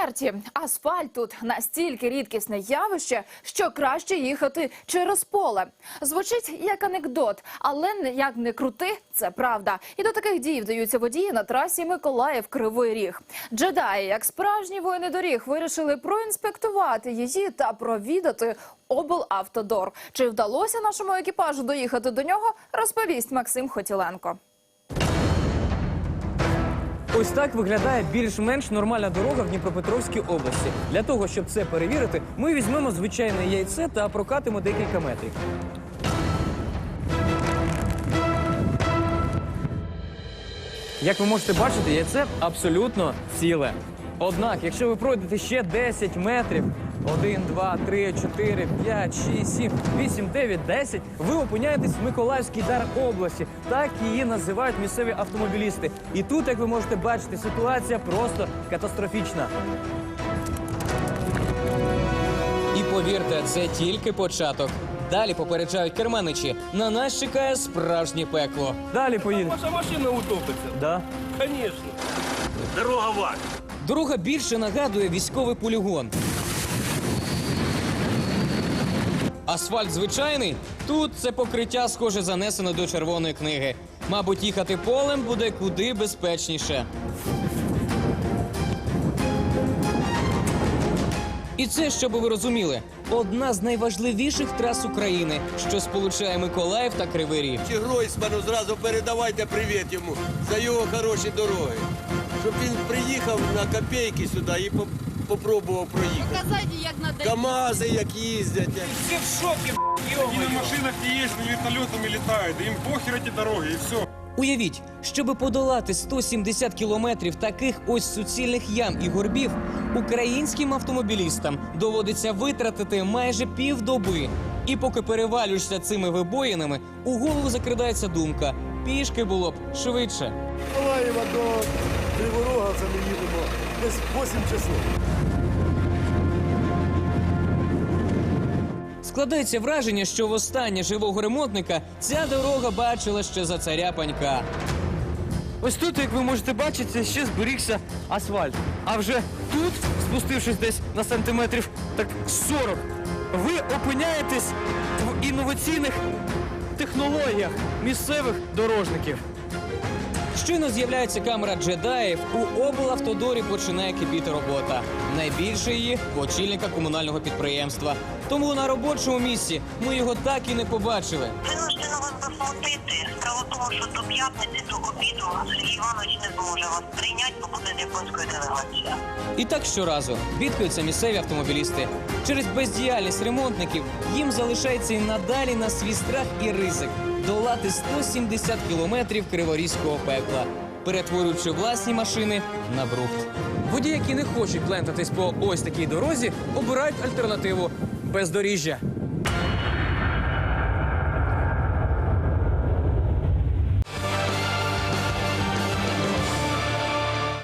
смерті. Асфальт тут настільки рідкісне явище, що краще їхати через поле. Звучить як анекдот, але як не крути, це правда. І до таких дій вдаються водії на трасі Миколаїв Кривий Ріг. Джедаї, як справжні воїни доріг, вирішили проінспектувати її та провідати облавтодор. Чи вдалося нашому екіпажу доїхати до нього? Розповість Максим Хотіленко. Ось так виглядає більш-менш нормальна дорога в Дніпропетровській області. Для того, щоб це перевірити, ми візьмемо звичайне яйце та прокатимо декілька метрів. Як ви можете бачити, яйце абсолютно ціле. Однак, якщо ви пройдете ще 10 метрів, 1, 2, 3, 4, 5, 6, 7, 8, 9, 10, ви опиняєтесь в Миколаївській дар області. Так її називають місцеві автомобілісти. І тут, як ви можете бачити, ситуація просто катастрофічна. І повірте, це тільки початок. Далі попереджають керманичі. На нас чекає справжнє пекло. Далі поїдемо. Ваша машина утопиться. Да. Конечно. Дорога ваша. Дорога більше нагадує військовий полігон. Асфальт звичайний. Тут це покриття схоже занесено до червоної книги. Мабуть, їхати полем буде куди безпечніше. І це, щоб ви розуміли, одна з найважливіших трас України, що сполучає Миколаїв та Кривий Ріг. Чи Гройсману зразу передавайте привіт йому за його хороші дороги. Щоб він приїхав на копійки сюди і по- попробував проїхати. Показати, як надо. КАМАЗи як їздять. як- Все в шоке, Они на машинах не ездят, на вертолетами летают. Им похер эти дороги и все. Уявіть, щоби подолати 170 кілометрів таких ось суцільних ям і горбів, українським автомобілістам доводиться витратити майже півдоби. І поки перевалюєшся цими вибоїнами, у голову закрадається думка: пішки було б швидше. Миколаєва до Криворога це ми їдемо десь 8 часов. Складається враження, що востаннє живого ремонтника ця дорога бачила ще за царя панька. Ось тут, як ви можете бачити, ще зберігся асфальт. А вже тут, спустившись десь на сантиметрів так 40, ви опиняєтесь в інноваційних технологіях місцевих дорожників. Щойно з'являється камера джедаїв, у облавтодорі починає кипіти робота. Найбільше її в очільника комунального підприємства. Тому на робочому місці ми його так і не побачили. Винуждена вас засмутити. Справа в тому, що до п'ятниці, до обіду Сергій Іванович не зможе вас прийняти, бо буде японською делегацією. І так щоразу бідкаються місцеві автомобілісти. Через бездіяльність ремонтників їм залишається і надалі на свій страх і ризик долати 170 кілометрів криворізького пекла, перетворюючи власні машини на брухт. Водії, які не хочуть плентатись по ось такій дорозі, обирають альтернативу бездоріжжя.